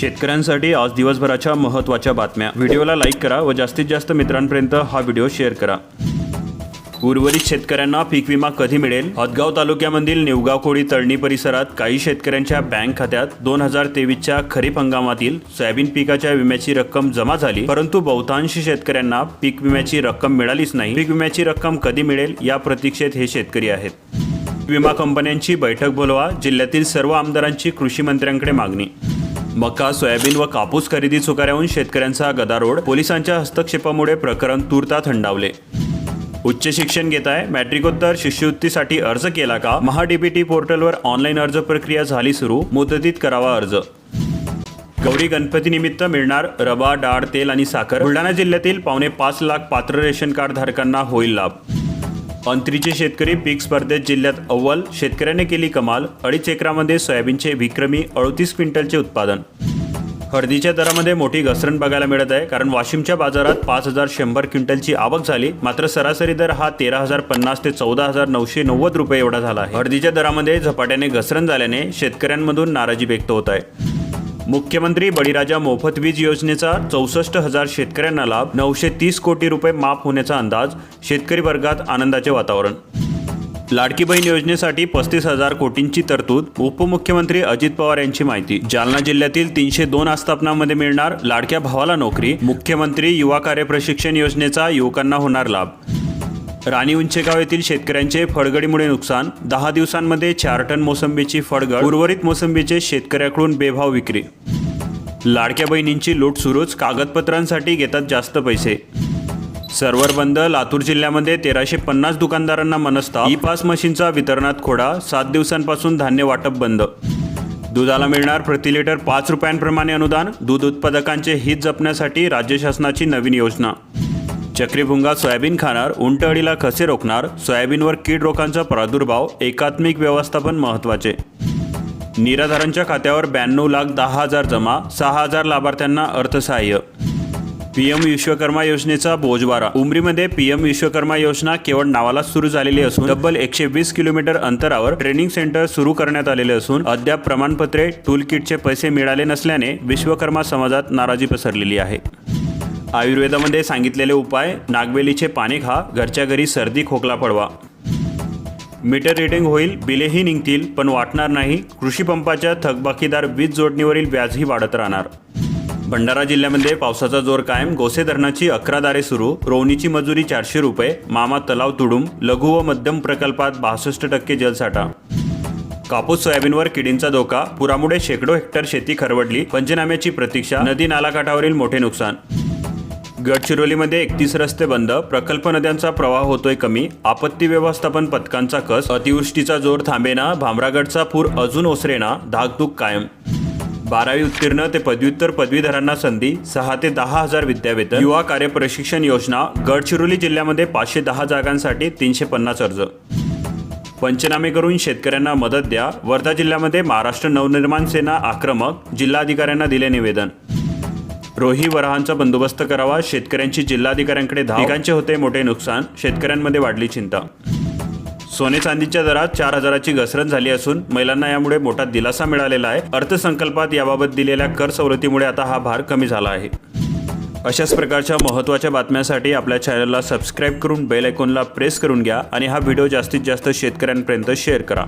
शेतकऱ्यांसाठी आज दिवसभराच्या महत्त्वाच्या बातम्या. व्हिडिओला लाईक करा व जास्तीत जास्त मित्रांपर्यंत हा व्हिडिओ शेअर करा. उर्वरित शेतकऱ्यांना पीक विमा कधी मिळेल? हदगाव तालुक्यामधील निवगाव कोळी तळणी परिसरात काही शेतकऱ्यांच्या बँक खात्यात दोन हजार तेवीसच्या खरीप हंगामातील सोयाबीन पिकाच्या विम्याची रक्कम जमा झाली परंतु बहुतांश शेतकऱ्यांना पीक विम्याची रक्कम मिळालीच नाही. पीक विम्याची रक्कम कधी मिळेल या प्रतीक्षेत हे शेतकरी आहेत. विमा कंपन्यांची बैठक बोलवा जिल्ह्यातील सर्व आमदारांची कृषी मंत्र्यांकडे मागणी. मका सोयाबीन व कापूस खरेदी चुकाऱ्याहून शेतकऱ्यांचा गदारोळ. पोलिसांच्या हस्तक्षेपामुळे प्रकरण तुर्ता थंडावले. उच्च शिक्षण घेत आहे मॅट्रिकोत्तर शिष्यवृत्तीसाठी अर्ज केला का? महाडीबीटी पोर्टलवर ऑनलाईन अर्ज प्रक्रिया झाली सुरू मुदतीत करावा अर्ज. गौरी गणपतीनिमित्त मिळणार रवा डाळ तेल आणि साखर. बुलढाणा जिल्ह्यातील पावणे पाच लाख पात्र रेशन कार्ड धारकांना होईल लाभ. अंत्रीचे शेतकरी पीक स्पर्धेत जिल्ह्यात अव्वल शेतकऱ्याने केली कमाल अडीच एकरामध्ये सोयाबीनचे विक्रमी अडतीस क्विंटलचे उत्पादन. हळदीच्या दरामध्ये मोठी घसरण बघायला मिळत आहे कारण वाशिमच्या बाजारात पाच हजार शंभर क्विंटलची आवक झाली मात्र सरासरी दर हा तेरा हजार पन्नास ते चौदा हजार नऊशे नव्वद रुपये एवढा झाला आहे. हळदीच्या दरामध्ये झपाट्याने घसरण झाल्याने शेतकऱ्यांमधून नाराजी व्यक्त होत आहे. मुख्यमंत्री बळीराजा मोफत वीज योजनेचा चौसष्ट हजार शेतकऱ्यांना लाभ नऊशे तीस कोटी रुपये माफ होण्याचा अंदाज शेतकरी वर्गात आनंदाचे वातावरण. लाडकी बहीण योजनेसाठी पस्तीस हजार कोटींची तरतूद उपमुख्यमंत्री अजित पवार यांची माहिती. जालना जिल्ह्यातील तीनशे दोन आस्थापनामध्ये मिळणार लाडक्या भावाला नोकरी मुख्यमंत्री युवा कार्य प्रशिक्षण योजनेचा युवकांना होणार लाभ. राणी उंचेगाव येथील शेतकऱ्यांचे फळगडीमुळे नुकसान. दहा दिवसांमध्ये चार टन मोसंबीची फळगड उर्वरित मोसंबीचे शेतकऱ्याकडून बेभाव विक्री. लाडक्या बहिणींची लूट सुरूच कागदपत्रांसाठी घेतात जास्त पैसे. सर्व्हर बंद लातूर जिल्ह्यामध्ये तेराशे पन्नास दुकानदारांना मनस्ता ई पास मशीनचा वितरणात खोडा सात दिवसांपासून धान्य वाटप बंद. दुधाला मिळणार प्रति लिटर पाच रुपयांप्रमाणे अनुदान. दूध उत्पादकांचे हित जपण्यासाठी राज्य शासनाची नवीन योजना. चक्रीभुंगा सोयाबीन खाणार उंटअळीला खसे रोखणार सोयाबीनवर कीड रोगांचा प्रादुर्भाव एकात्मिक व्यवस्थापन महत्त्वाचे. निराधारांच्या खात्यावर ब्याण्णव लाख दहा हजार जमा सहा हजार लाभार्थ्यांना अर्थसहाय्य. पी एम विश्वकर्मा योजनेचा बोजवारा. उमरीमध्ये पीएम विश्वकर्मा योजना केवळ नावाला सुरू झालेली असून तब्बल एकशे वीस किलोमीटर अंतरावर ट्रेनिंग सेंटर सुरू करण्यात आलेले असून अद्याप प्रमाणपत्रे टूल किटचे पैसे मिळाले नसल्याने विश्वकर्मा समाजात नाराजी पसरलेली आहे. आयुर्वेदामध्ये सांगितलेले उपाय नागवेलीचे पाणी खा घरच्या घरी सर्दी खोकला पडवा. मीटर रिडिंग होईल बिलेही निघतील पण वाटणार नाही कृषीपंपाच्या थकबाकीदार वीज जोडणीवरील व्याजही वाढत राहणार. भंडारा जिल्ह्यामध्ये पावसाचा जोर कायम गोसे धरणाची अकरा दारे सुरू रोवणीची मजुरी चारशे रुपये मामा तलाव तुडुंब लघु व मध्यम प्रकल्पात बासष्ट टक्के जलसाठा. कापूस सोयाबीनवर किडींचा धोका पुरामुळे शेकडो हेक्टर शेती खरवडली पंचनाम्याची प्रतीक्षा नदी नालाकाठावरील मोठे नुकसान. गडचिरोलीमध्ये एकतीस रस्ते बंद प्रकल्प नद्यांचा प्रवाह होतोय कमी आपत्ती व्यवस्थापन पथकांचा कस अतिवृष्टीचा जोर थांबेना भामरागडचा पूर अजून ओसरेना धाकधूक कायम. बारावी उत्तीर्ण ते पदव्युत्तर पदवीधरांना संधी सहा ते दहा हजार विद्यावेतन युवा कार्य प्रशिक्षण योजना गडचिरोली जिल्ह्यामध्ये पाचशे दहा जागांसाठी तीनशे पन्नास अर्ज. पंचनामे करून शेतकऱ्यांना मदत द्या वर्धा जिल्ह्यामध्ये महाराष्ट्र नवनिर्माण सेना आक्रमक जिल्हाधिकाऱ्यांना दिले निवेदन. रोही वराहांचा बंदोबस्त करावा शेतकऱ्यांची जिल्हाधिकाऱ्यांकडे धाव. पिकांचे होते मोठे नुकसान शेतकऱ्यांमध्ये वाढली चिंता. सोने चांदीच्या दरात चार हजाराची घसरण झाली असून महिलांना यामुळे मोठा दिलासा मिळालेला आहे. अर्थसंकल्पात याबाबत दिलेल्या कर सवलतीमुळे आता हा भार कमी झाला आहे. अशाच प्रकारच्या महत्त्वाच्या बातम्यांसाठी आपल्या चॅनलला सबस्क्राईब करून बेल आयकॉनला प्रेस करून घ्या आणि हा व्हिडिओ जास्तीत जास्त शेतकऱ्यांपर्यंत शेअर करा.